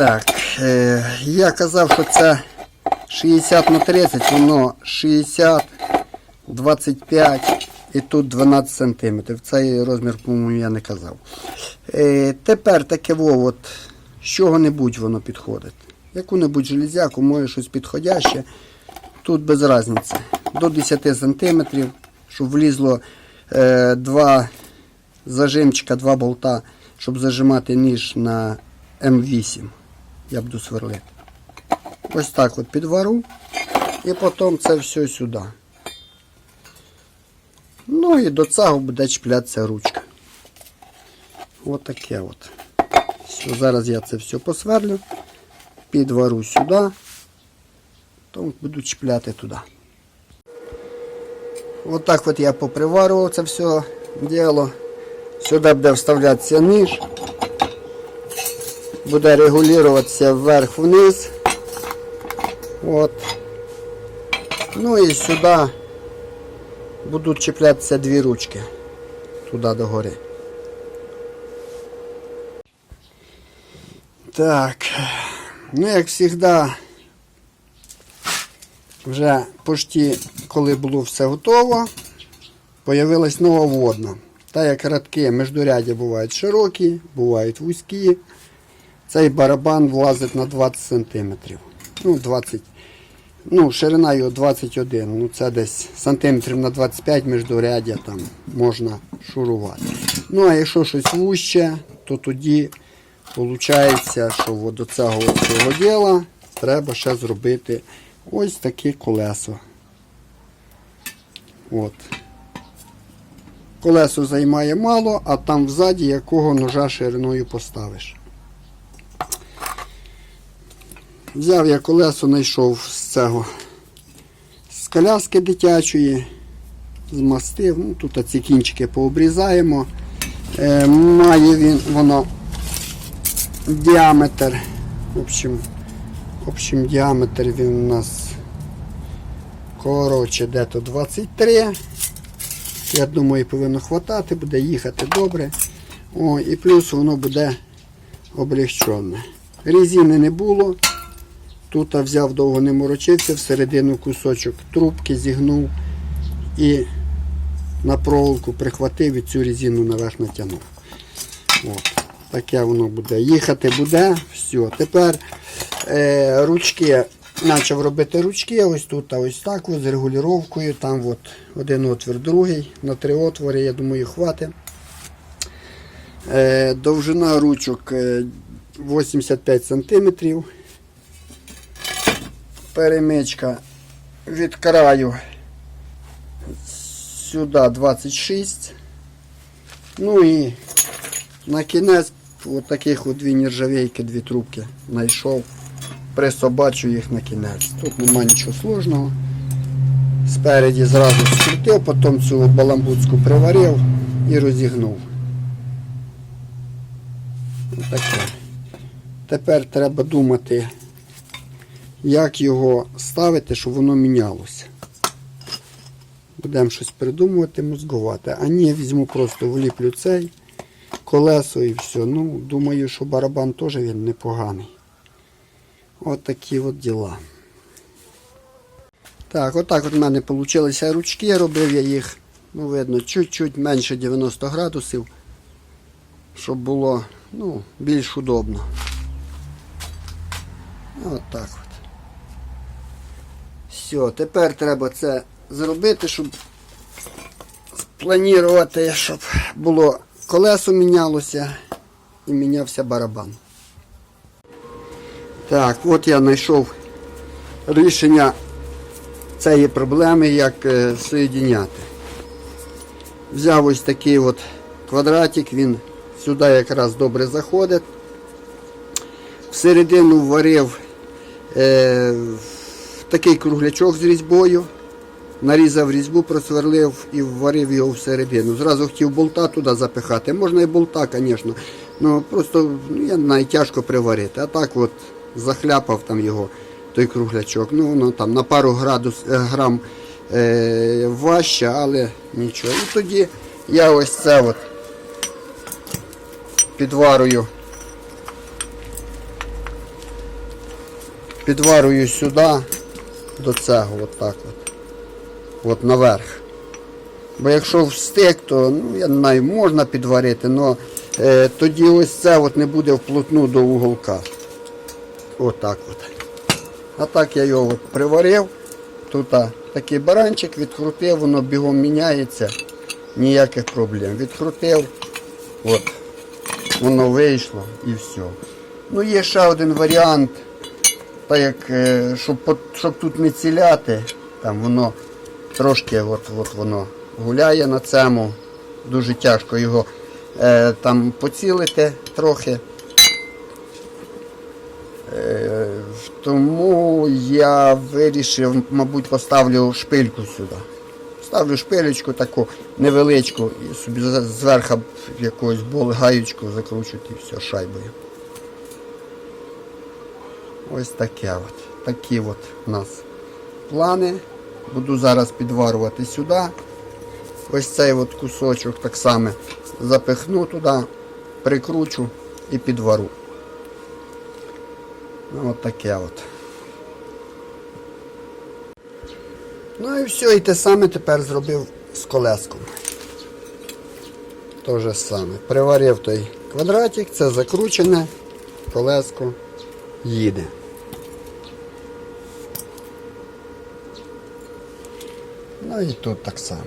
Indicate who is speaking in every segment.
Speaker 1: Так, е, я казав, що це 60 на 30, воно 60, 25 і тут 12 сантиметрів. Цей розмір, по-моєму, я не казав. Е, тепер таке во, от, з чого-небудь воно підходить. Яку-небудь железяку, може щось підходяще. Тут без різниці. До 10 сантиметрів, щоб влізло е, два зажимчика, два болта, щоб зажимати ніж на М8. Я буду сверлити. Ось так от підвару. І потім це все сюди. Ну і до цього буде чіплятися ручка. Ось таке от. Все, зараз я це все посверлю, підвару сюди, потім буду чіпляти туди. Ось так от я поприварував це все діло. Сюди буде вставлятися ніж. Буде регулюватися вверх-вниз. От. Ну і сюди будуть чіплятися дві ручки. Туди до гори. Так. Ну, як завжди, вже почти коли було все готово, появилась нова водна. Та як радки міждурядя бувають широкі, бувають вузькі. Цей барабан влазить на 20 см. Ну, 20. Ну, ширина його 21. Ну, це десь сантиметрів на 25 міждурядя там можна шурувати. Ну, а якщо щось вужче, то тоді виходить, що до цього цього діла треба ще зробити ось таке колесо. От. Колесо займає мало, а там взаді якого ножа шириною поставиш. Взяв я колесо, знайшов з цього з коляски дитячої, змастив. Ну, тут ці кінчики пообрізаємо. Е, має він воно діаметр. В общем, в общем, діаметр він у нас коротше де-то 23. Я думаю, повинно хватати, буде їхати добре. О, і плюс воно буде облегчене. Резини не було. Тут взяв довго не морочився, всередину кусочок трубки зігнув і на проволоку прихватив і цю резину наверх натягнув. От. Таке воно буде. Їхати буде. Все. Тепер е, ручки. Почав робити ручки, ось тут, а ось так, ось, з регулювання. Там от один отвір, другий, на три отвори, я думаю, хватить. Е, довжина ручок е, 85 см. Перемичка від краю сюди 26. Ну і на кінець от таких от дві нержавейки, дві трубки знайшов. Присобачу їх на кінець. Тут нема нічого сложного. Спереді зразу скрутив, потім цю баламбуцьку приварив і розігнув. Таке. Тепер треба думати, як його ставити, щоб воно мінялося. Будемо щось придумувати, мозгувати. А ні, візьму просто вліплю цей колесо і все. Ну, думаю, що барабан теж він непоганий. От такі от діла. Так, отак от в мене вийшли ручки, робив я їх, ну, видно, чуть-чуть менше 90 градусів, щоб було ну, більш удобно. От так. Все, тепер треба це зробити, щоб спланувати, щоб було колесо мінялося і мінявся барабан. Так, от я знайшов рішення цієї проблеми, як е, соєдиняти. Взяв ось такий от квадратик, він сюди якраз добре заходить. Всередину варив е, такий круглячок з різьбою, нарізав різьбу, просверлив і вварив його всередину. Зразу хотів болта туди запихати. Можна і болта, звісно. Ну просто ну, я знаю, приварити. А так от захляпав там його, той круглячок. Ну, воно там на пару градус, е, грам е, важче, але нічого. І тоді я ось це от підварую підварую сюди, до цього, от так от. От наверх. Бо якщо в стик, то ну, я не знаю, можна підварити, але е, тоді ось це от не буде вплотну до уголка. Отак от. А так я його от приварив. Тут а, такий баранчик відкрутив, воно бігом міняється. Ніяких проблем. Відкрутив, от, воно вийшло і все. Ну є ще один варіант, так як, е, щоб, щоб тут не ціляти, там воно трошки от, от воно гуляє на цьому. Дуже тяжко його е, там поцілити трохи. Е, тому я вирішив, мабуть, поставлю шпильку сюди. Ставлю шпилечку таку невеличку і собі зверху якусь бол гаючку закручувати і все шайбою. Ось таке от. Такі от у нас плани. Буду зараз підварювати сюди. Ось цей от кусочок так само запихну туди, прикручу і підвару. Ну, от таке от. Ну і все, і те саме тепер зробив з колеском. То же саме. Приварив той квадратик, це закручене, колеско їде. Ну і тут так само.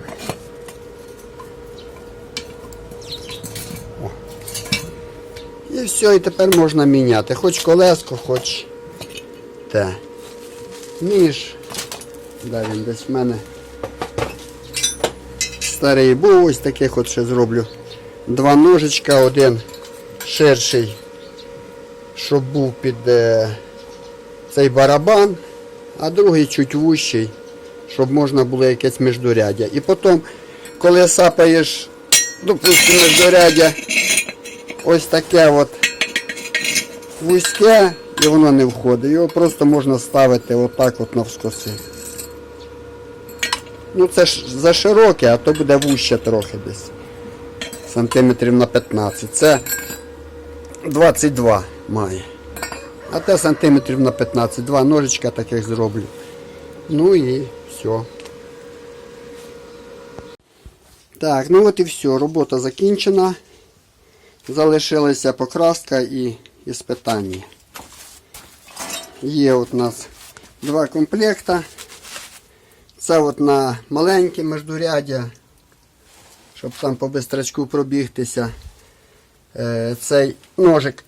Speaker 1: О. І все, і тепер можна міняти. Хоч колеско, хоч те. Ніж. Да, він десь в мене старий був, ось таких от ще зроблю. Два ножичка, один ширший, щоб був під е, цей барабан, а другий чуть вущий, щоб можна було якесь міждуряддя. І потім, коли сапаєш, допустимо, міждуряддя, ось таке от вузьке, і воно не входить. Його просто можна ставити отак от навскоси. Ну це ж за широке, а то буде вуще трохи десь. Сантиметрів на 15. Це 22 має. А те сантиметрів на 15. Два ножичка таких зроблю. Ну і все. Так, ну от і все. Робота закінчена. Залишилася покраска і іспитання. Є от у нас два комплекта. Це от на маленьке междуряддя, щоб там по бистрачку пробігтися. Е, Цей ножик,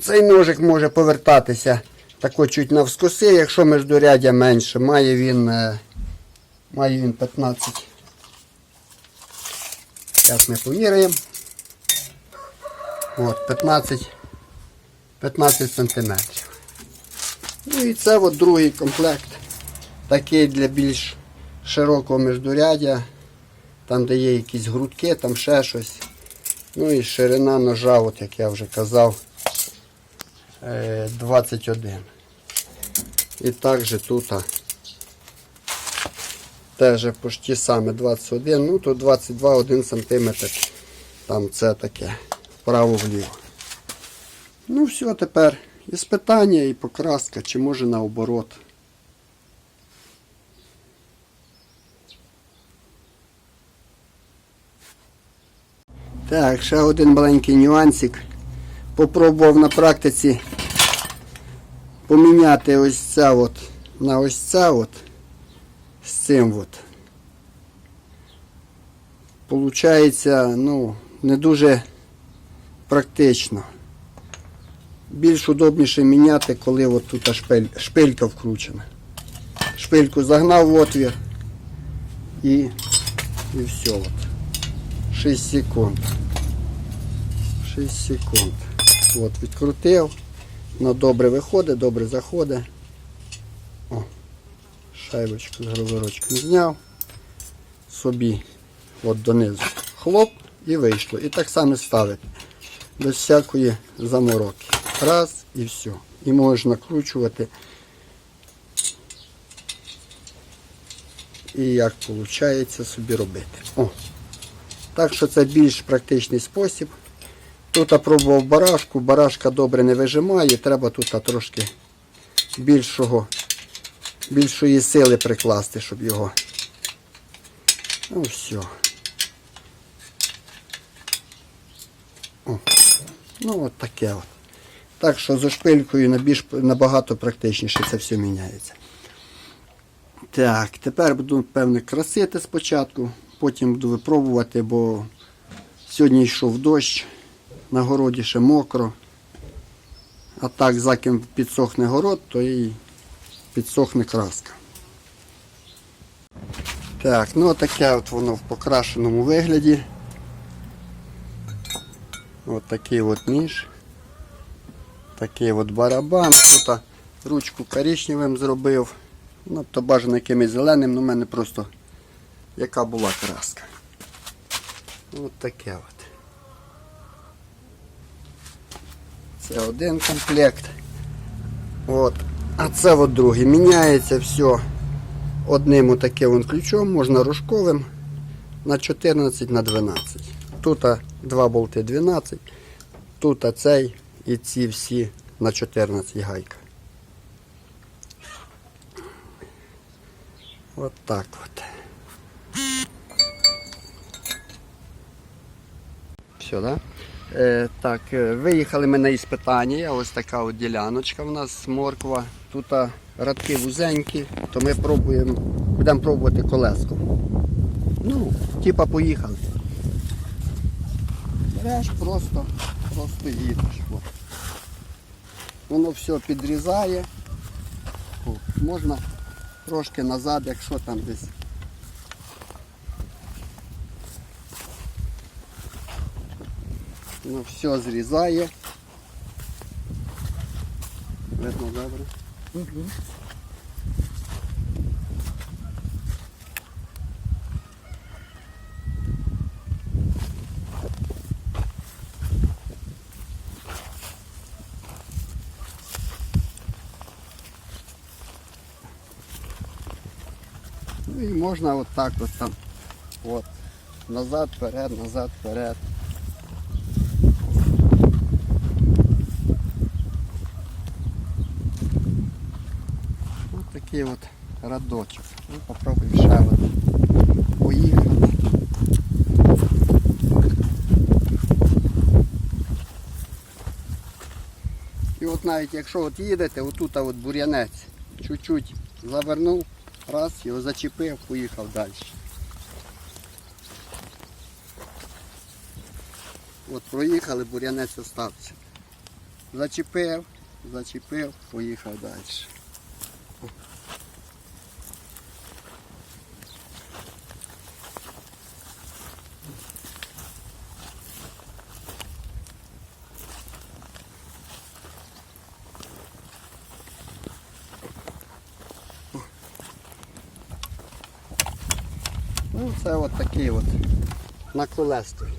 Speaker 1: цей ножик може повертатися тако чуть навскоси, якщо междуряддя менше. Має він, е, має він 15. Зараз ми поміряємо. От, 15, 15 сантиметрів. Ну і це от другий комплект. Такий для більш широкого междуряддя. Там, де є якісь грудки, там ще щось. Ну і ширина ножа, от як я вже казав, 21. І також тут теж почти саме 21, ну тут 22 1 см. Там це таке вправо-вліво. Ну все, тепер і спитання, і покраска, чи може наоборот. Так, ще один маленький нюансик. Попробував на практиці поміняти ось це от на ось це от з цим от. Получається, ну, не дуже практично. Більш удобніше міняти, коли от тут шпиль, шпилька вкручена. Шпильку загнав в отвір і, і все. От. 6 секунд. 6 секунд. От, відкрутив. Воно добре виходить, добре заходить. О, шайбочку з гроверочком зняв. Собі от донизу. Хлоп і вийшло. І так само ставити. Без всякої замороки. Раз і все. І можеш накручувати. І як виходить собі робити. О. Так що це більш практичний спосіб. Тут пробував барашку, барашка добре не вижимає, треба тут трошки більшого, більшої сили прикласти, щоб його. Ну все. О, ну от таке от. Так що зі шпилькою набагато практичніше це все міняється. Так, тепер буду, певне, красити спочатку, потім буду випробувати, бо сьогодні йшов дощ, на городі ще мокро. А так, за ким підсохне город, то і підсохне краска. Так, ну таке от воно в покрашеному вигляді. От такий от ніж. Такий от барабан. Тут ручку коричневим зробив. Ну, то бажано якимось зеленим, ну в мене просто яка була краска. От таке от. Це один комплект. От. А це от другий. Міняється все одним отаким ключом, можна рожковим на 14 на 12. Тут два болти 12, тут цей і ці всі на 14 гайка. От так от. Все, да? Е, так, е, виїхали ми на іспитання. Ось така от діляночка в нас морква. Тут радки вузенькі, то ми пробуємо, будемо пробувати колеско. Ну, типа поїхали. Береш просто, просто їдеш. Воно все підрізає. Можна трошки назад, якщо там десь. Воно все зрізає. Видно добре. Ну і можна от так от там. От. Назад, вперед, назад, вперед. Такий от радочок. Ну, попробуємо ще от поїхати. І от навіть якщо от їдете, отут от бур'янець, чуть-чуть завернув, раз, його зачепив, поїхав далі. От проїхали, бур'янець остався. Зачепив, зачепив, поїхав далі. Це от такий от на.